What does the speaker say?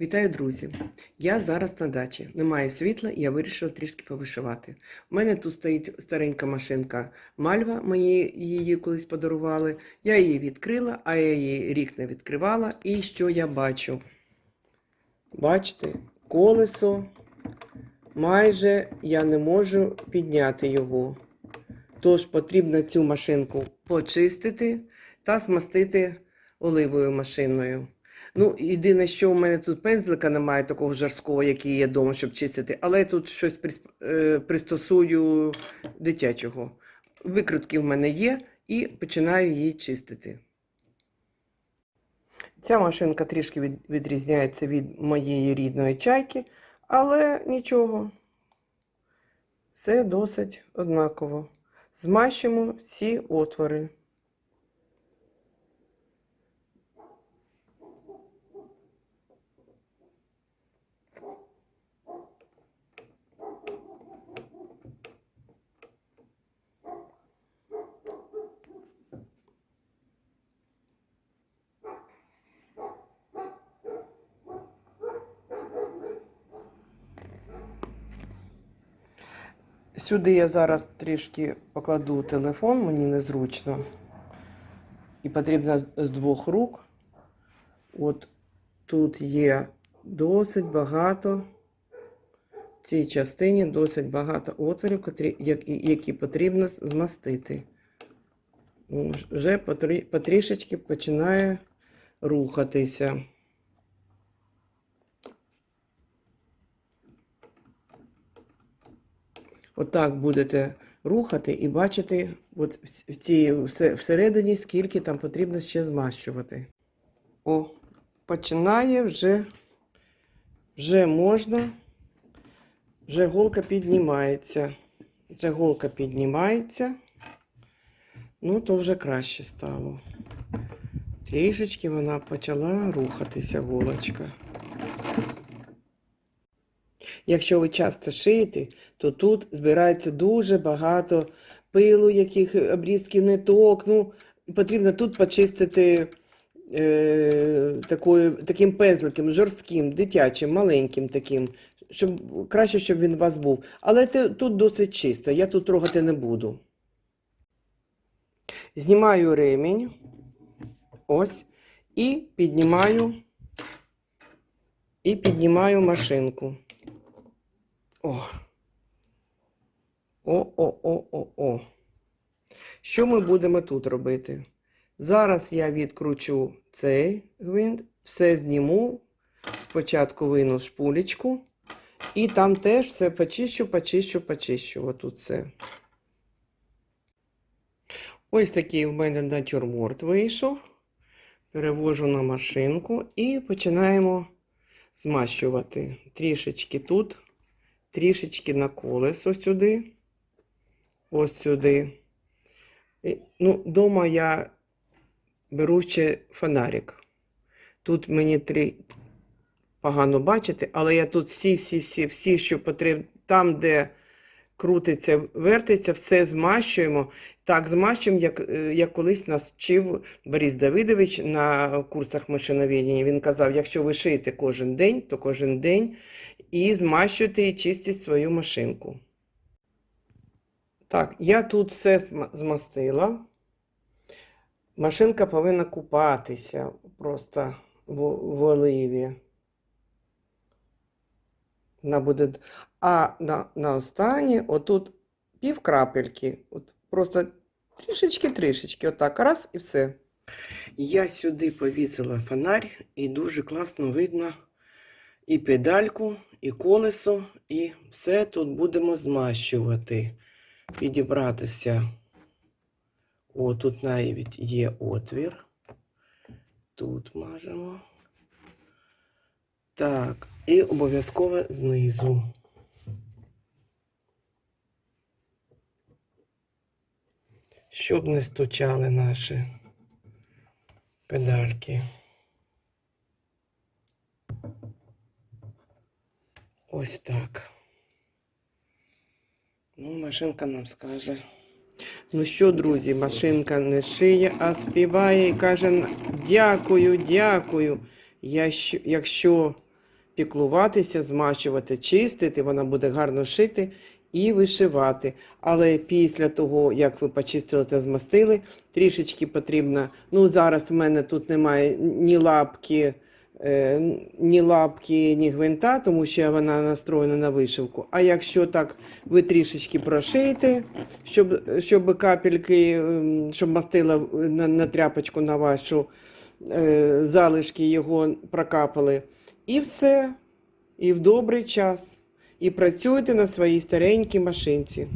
Вітаю, друзі! Я зараз на дачі. Немає світла, і я вирішила трішки повишивати. У мене тут стоїть старенька машинка Мальва, мені її колись подарували. Я її відкрила, а я її рік не відкривала. І що я бачу? Бачите, колесо. Майже я не можу підняти його. Тож потрібно цю машинку почистити та змастити оливою машиною. Ну, єдине, що у мене тут пензлика немає такого жарського, який є вдома, щоб чистити, але я тут щось прис- е, пристосую дитячого. Викрутки в мене є і починаю її чистити. Ця машинка трішки від- відрізняється від моєї рідної чайки, але нічого. Все досить однаково. Змащимо всі отвори. Сюди я зараз трішки покладу телефон, мені незручно. І потрібно з- двох рук. От тут є досить багато, в цій частині досить багато отворів, які, потрібно змастити. Вже потрішечки починає рухатися. Отак будете рухати і бачити от в цій всередині, скільки там потрібно ще змащувати. О, починає вже, вже можна, вже голка піднімається. Вже голка піднімається. Ну, то вже краще стало. Трішечки вона почала рухатися, голочка. Якщо ви часто шиєте, то тут збирається дуже багато пилу, яких обрізки ниток. Ну, потрібно тут почистити е, такою, таким пензликом, жорстким, дитячим, маленьким таким, щоб краще, щоб він у вас був. Але те- тут досить чисто, я тут трогати не буду. Знімаю ремінь. Ось. І піднімаю, і піднімаю машинку. О. О-о-о-о-о. Що ми будемо тут робити? Зараз я відкручу цей гвинт, все зніму. Спочатку вину шпулечку. І там теж все почищу, почищу, почищу. Отут все. Ось такий в мене натюрморт вийшов. Перевожу на машинку і починаємо змащувати. Трішечки тут трішечки на колесо сюди, ось сюди. Ну, Дома я беру ще фонарик. Тут мені три погано бачити, але я тут всі-всі-всі-всі, що потрібно, там, де крутиться, вертиться, все змащуємо. Так, змащуємо, як, е, як колись нас вчив Борис Давидович на курсах машиноведення. Він казав, якщо ви шиєте кожен день, то кожен день і змащуйте і чистіть свою машинку. Так, я тут все змастила. Машинка повинна купатися просто в, в оливі. Вона буде... А на, на останнє отут пів крапельки. От просто трішечки-трішечки, отак, раз і все. Я сюди повісила фонарь, і дуже класно видно і педальку, і колесо, і все тут будемо змащувати, підібратися. О, тут навіть є отвір. Тут мажемо. Так, і обов'язково знизу. Щоб не стучали наші педальки. Ось так. Ну, машинка нам скаже. Ну що, друзі, машинка не шиє, а співає і каже: дякую, дякую. Я, якщо піклуватися, змащувати, чистити, вона буде гарно шити і вишивати. Але після того, як ви почистили та змастили, трішечки потрібно. Ну, зараз в мене тут немає ні лапки, е, ні лапки, ні гвинта, тому що вона настроєна на вишивку. А якщо так ви трішечки прошиєте, щоб, щоб капельки, ем, щоб мастила на, на тряпочку на вашу е, залишки його прокапали. І все. І в добрий час. І працюйте на своїй старенькій машинці.